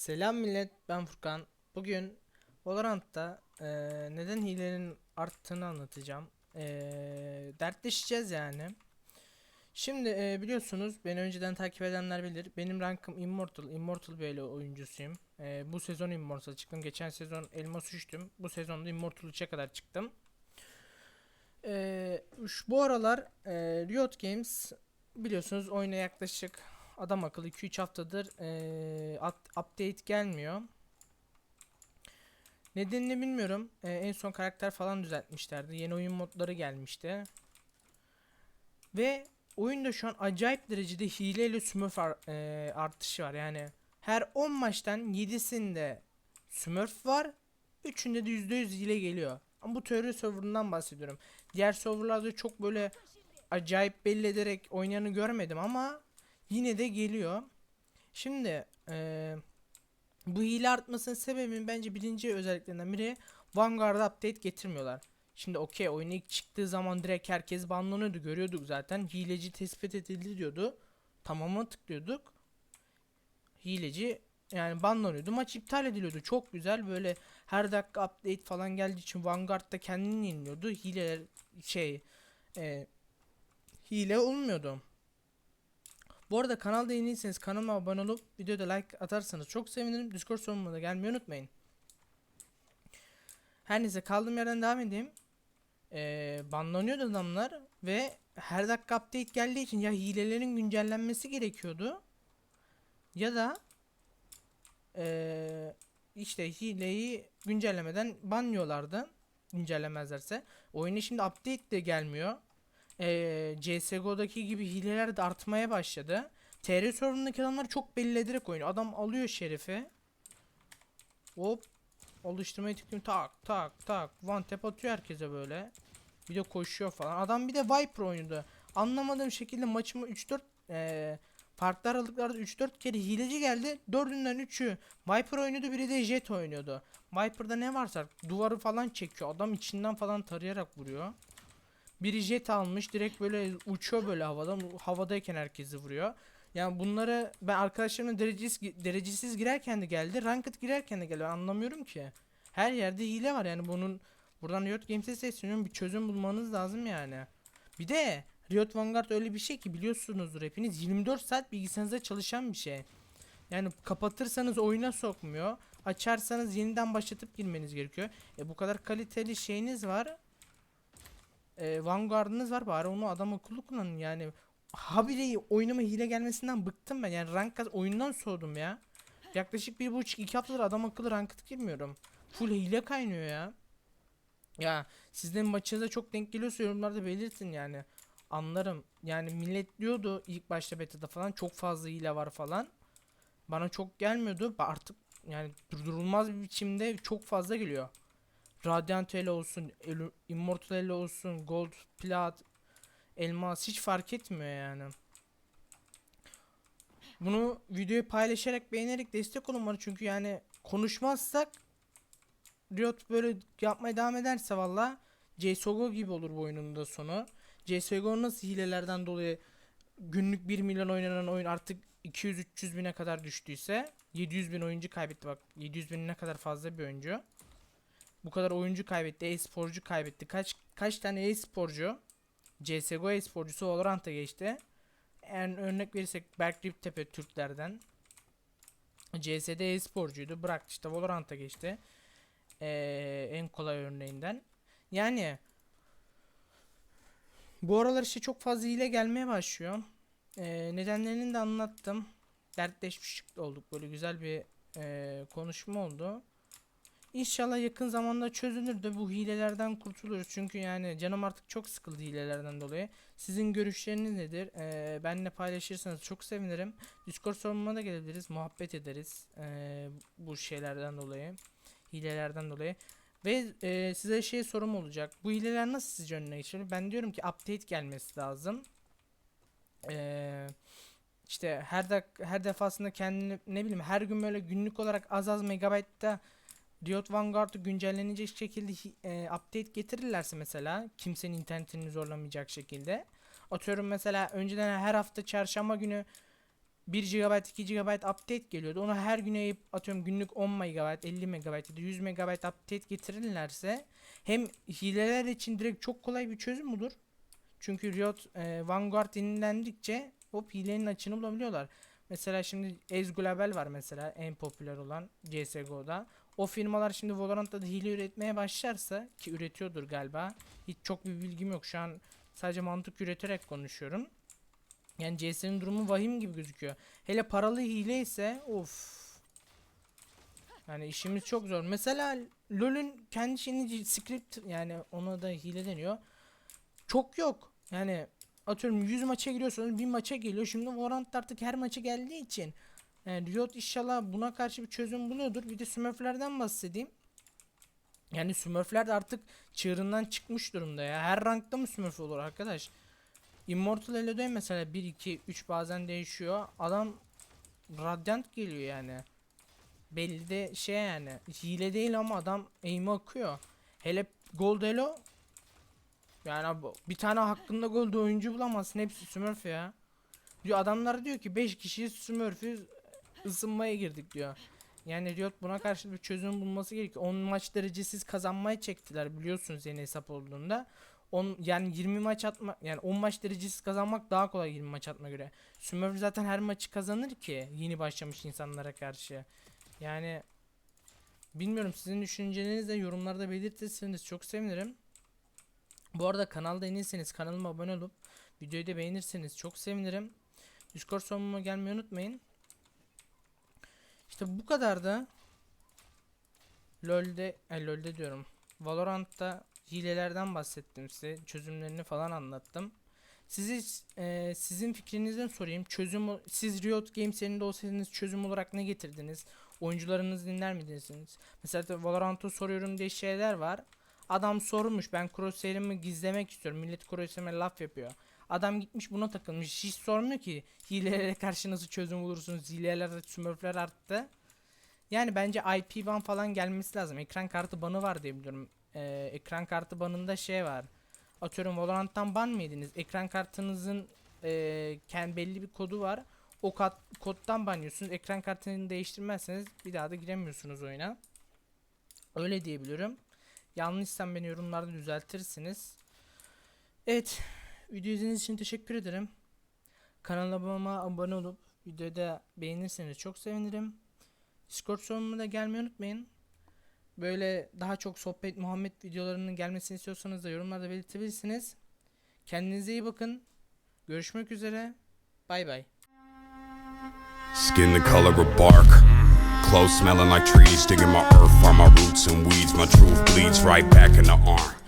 Selam millet, ben Furkan. Bugün Valorant'ta eee, neden hilenin arttığını anlatacağım. Eee, dertleşeceğiz yani. Şimdi eee, biliyorsunuz beni önceden takip edenler bilir. Benim rankım Immortal, Immortal böyle oyuncusuyum. Eee, bu sezon Immortal çıktım. Geçen sezon Elmas 3'tüm. Bu sezonda Immortal 3'e kadar çıktım. Eee, şu- bu aralar eee, Riot Games biliyorsunuz oyuna yaklaşık adam akıllı 2-3 haftadır at- update gelmiyor. Nedenini bilmiyorum. Eee, en son karakter falan düzeltmişlerdi. Yeni oyun modları gelmişti. Ve oyunda şu an acayip derecede hile ile smurf ar- eee, artışı var. Yani her 10 maçtan 7'sinde smurf var. 3'ünde de %100 hile geliyor. Ama bu teori serverından bahsediyorum. Diğer serverlarda çok böyle acayip belli ederek oynayanı görmedim ama yine de geliyor. Şimdi eee, bu hile artmasının sebebinin bence birinci özelliklerinden biri Vanguard'a update getirmiyorlar. Şimdi okey oyun ilk çıktığı zaman direkt herkes banlanıyordu görüyorduk zaten. Hileci tespit edildi diyordu. Tamamına tıklıyorduk. Hileci yani banlanıyordu. Maç iptal ediliyordu. Çok güzel böyle her dakika update falan geldiği için Vanguard'da kendini yeniliyordu. Hileler şey eee hile olmuyordu. Bu arada kanalda yeniyseniz kanalıma abone olup videoda like atarsanız çok sevinirim. Discord sorumluluğuna gelmeyi unutmayın. Her neyse kaldığım yerden devam edeyim. Ee, banlanıyordu adamlar ve her dakika update geldiği için ya hilelerin güncellenmesi gerekiyordu ya da ee, işte hileyi güncellemeden banlıyorlardı güncellemezlerse. Oyuna şimdi update de gelmiyor eee CSGO'daki gibi hileler de artmaya başladı. TR sorunundaki adamlar çok belli ederek oynuyor. Adam alıyor şerifi. Hop. Oluşturmayı tıklıyor. Tak tak tak. One tap atıyor herkese böyle. Bir de koşuyor falan. Adam bir de Viper oynadı. Anlamadığım şekilde maçıma 3-4 eee farklı aralıklarda 3-4 kere hileci geldi. Dördünden 3'ü Viper oynuyordu. Biri de Jet oynuyordu. Viper'da ne varsa duvarı falan çekiyor. Adam içinden falan tarayarak vuruyor. Biri jet almış direkt böyle uçuyor böyle havadan havadayken herkesi vuruyor. Yani bunları ben arkadaşlarımla derecesiz, derecesiz girerken de geldi. Ranked girerken de geldi. Ben anlamıyorum ki. Her yerde hile var yani bunun buradan Riot Games'e sesleniyorum bir çözüm bulmanız lazım yani. Bir de Riot Vanguard öyle bir şey ki biliyorsunuzdur hepiniz 24 saat bilgisayarınızda çalışan bir şey. Yani kapatırsanız oyuna sokmuyor. Açarsanız yeniden başlatıp girmeniz gerekiyor. E bu kadar kaliteli şeyiniz var e, Vanguard'ınız var bari onu adam akıllı kullanın yani. Habire oynama hile gelmesinden bıktım ben yani rank oyundan soğudum ya. Yaklaşık bir buçuk iki haftadır adam akıllı ranked girmiyorum. Full hile kaynıyor ya. Ya sizden maçınıza çok denk geliyorsa yorumlarda belirtin yani. Anlarım. Yani millet diyordu ilk başta beta'da falan çok fazla hile var falan. Bana çok gelmiyordu. Artık yani durdurulmaz bir biçimde çok fazla geliyor. Radiant ele olsun, Immortal ele olsun, Gold, Plat, Elmas hiç fark etmiyor yani. Bunu videoyu paylaşarak, beğenerek destek olun bana çünkü yani konuşmazsak Riot böyle yapmaya devam ederse valla CSGO gibi olur bu oyunun da sonu. CSGO nasıl hilelerden dolayı günlük 1 milyon oynanan oyun artık 200-300 bine kadar düştüyse 700 bin oyuncu kaybetti bak 700 bin ne kadar fazla bir oyuncu. Bu kadar oyuncu kaybetti, e-sporcu kaybetti. Kaç kaç tane e-sporcu CS:GO e-sporcusu Valorant'a geçti. En örnek verirsek Berk Riptepe Türklerden. CS'de e-sporcuydu. Bıraktı işte Valorant'a geçti. Ee, en kolay örneğinden. Yani bu aralar işte çok fazla hile gelmeye başlıyor. Ee, nedenlerini de anlattım. Dertleşmiş olduk. Böyle güzel bir ee, konuşma oldu. İnşallah yakın zamanda çözülür de bu hilelerden kurtuluruz. Çünkü yani canım artık çok sıkıldı hilelerden dolayı. Sizin görüşleriniz nedir? Ee, benimle paylaşırsanız çok sevinirim. Discord sorunuma da gelebiliriz. Muhabbet ederiz. ee, bu şeylerden dolayı. Hilelerden dolayı. Ve ee, size şey sorum olacak. Bu hileler nasıl sizce önüne geçilir? Ben diyorum ki update gelmesi lazım. Eee işte her dak her defasında kendini ne bileyim her gün böyle günlük olarak az az megabaytta Riot Vanguard'ı güncellenecek şekilde e, update getirirlerse mesela kimsenin internetini zorlamayacak şekilde atıyorum mesela önceden her hafta çarşamba günü 1 GB 2 GB update geliyordu. Onu her güne yayıp atıyorum günlük 10 MB 50 MB ya da 100 MB update getirirlerse hem hileler için direkt çok kolay bir çözüm budur. Çünkü Riot e, Vanguard yenilendikçe hop hilenin açığını bulabiliyorlar. Mesela şimdi Ez Global var mesela en popüler olan CSGO'da. O firmalar şimdi Valorant'ta da hile üretmeye başlarsa ki üretiyordur galiba. Hiç çok bir bilgim yok. Şu an sadece mantık üreterek konuşuyorum. Yani CS'nin durumu vahim gibi gözüküyor. Hele paralı hile ise of. Yani işimiz çok zor. Mesela LoL'ün kendi şeyini script yani ona da hile deniyor. Çok yok. Yani atıyorum 100 maça giriyorsanız bir maça geliyor. Şimdi Valorant artık her maça geldiği için yani Riot inşallah buna karşı bir çözüm buluyordur. Bir de Smurflerden bahsedeyim. Yani Smurfler de artık çığırından çıkmış durumda ya. Her rankta mı Smurf olur arkadaş? Immortal Elo'da mesela 1 2 3 bazen değişiyor. Adam Radiant geliyor yani. Belli de şey yani hile değil ama adam aim'i akıyor. Hele Gold Elo yani bu- bir tane hakkında Gold oyuncu bulamazsın hepsi Smurf ya. Diyor adamlar diyor ki 5 kişi Smurf'üz ısınmaya girdik diyor. Yani Riot buna karşı bir çözüm bulması gerekiyor. 10 maç derecesiz kazanmaya çektiler biliyorsunuz yeni hesap olduğunda. 10 yani 20 maç atma yani 10 maç derecesiz kazanmak daha kolay 20 maç atma göre. Smurf zaten her maçı kazanır ki yeni başlamış insanlara karşı. Yani bilmiyorum sizin düşüncelerinizi de yorumlarda belirtirseniz çok sevinirim. Bu arada kanalda yeniyseniz kanalıma abone olup videoyu da beğenirseniz çok sevinirim. Discord sonuna gelmeyi unutmayın. İşte bu kadar da LoL'de, e, LoL'de diyorum. Valorant'ta hilelerden bahsettim size. Çözümlerini falan anlattım. Sizi e, sizin fikrinizden sorayım. Çözüm siz Riot Games yerinde olsaydınız çözüm olarak ne getirdiniz? Oyuncularınızı dinler miydiniz? Mesela de Valorant'ta soruyorum diye şeyler var. Adam sormuş ben crosshair'ımı gizlemek istiyorum. Millet crosshair'ime laf yapıyor. Adam gitmiş buna takılmış. Hiç sormuyor ki hilelere karşı nasıl çözüm bulursunuz. Hileler, smurfler arttı. Yani bence IP ban falan gelmesi lazım. Ekran kartı banı var diye biliyorum. Ee, ekran kartı banında şey var. Atıyorum Valorant'tan ban mı yediniz? Ekran kartınızın e, kendi belli bir kodu var. O kat, koddan ban yiyorsunuz. Ekran kartını değiştirmezseniz bir daha da giremiyorsunuz oyuna. Öyle diyebiliyorum. Yanlışsam beni yorumlarda düzeltirsiniz. Evet. Video izlediğiniz için teşekkür ederim. Kanalıma abone olup videoyu da beğenirseniz çok sevinirim. Discord sorunuma da gelmeyi unutmayın. Böyle daha çok sohbet muhabbet videolarının gelmesini istiyorsanız da yorumlarda belirtebilirsiniz. Kendinize iyi bakın. Görüşmek üzere. Bay bay. Skin the color of bark. Clothes smelling like trees, digging my earth, find my roots and weeds. My truth bleeds right back in the arm.